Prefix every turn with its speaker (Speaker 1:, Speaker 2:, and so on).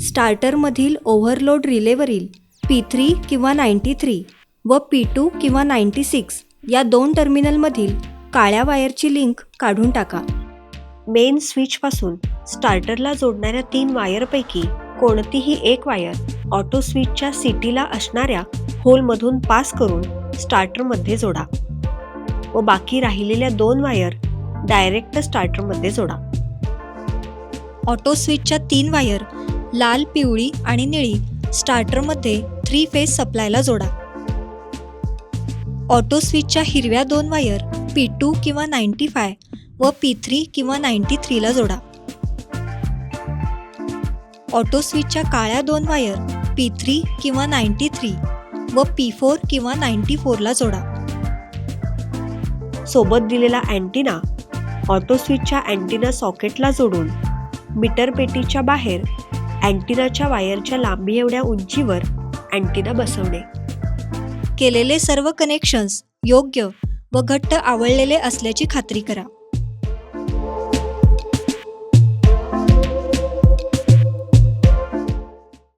Speaker 1: स्टार्टरमधील overload रिलेवरील P three किंवा ninety three व पी टू किंवा नाईन्टी सिक्स या दोन टर्मिनलमधील काळ्या वायरची लिंक काढून टाका.
Speaker 2: मेन स्विचपासून स्टार्टरला जोडणाऱ्या तीन वायरपैकी कोणतीही एक वायर ऑटो स्विचच्या सिटीला असणाऱ्या होलमधून पास करून स्टार्टरमध्ये जोडा व बाकी राहिलेल्या दोन वायर डायरेक्ट स्टार्टरमध्ये जोडा.
Speaker 1: ऑटो स्विचच्या तीन वायर लाल पिवळी आणि निळी स्टार्टरमध्ये थ्री फेज सप्लायला जोडा. ऑटो स्विचच्या हिरव्या दोन वायर पी टू किंवा नाईन्टी फाय व पी थ्री किंवा नाईन्टी थ्रीला जोडा. ऑटो स्विचच्या काळ्या दोन वायर पी थ्री किंवा नाईन्टी थ्री व पी फोर किंवा नाईन्टी फोरला जोडा.
Speaker 2: सोबत दिलेला अँटिना ऑटो स्विचच्या अँटिना सॉकेटला जोडून मीटर पेटीच्या बाहेर अँटिनाच्या वायरच्या लांबी एवढ्या उंचीवर अँटिना बसवणे.
Speaker 1: केलेले सर्व कनेक्शन्स योग्य व घट्ट आवळलेले असल्याची खात्री करा.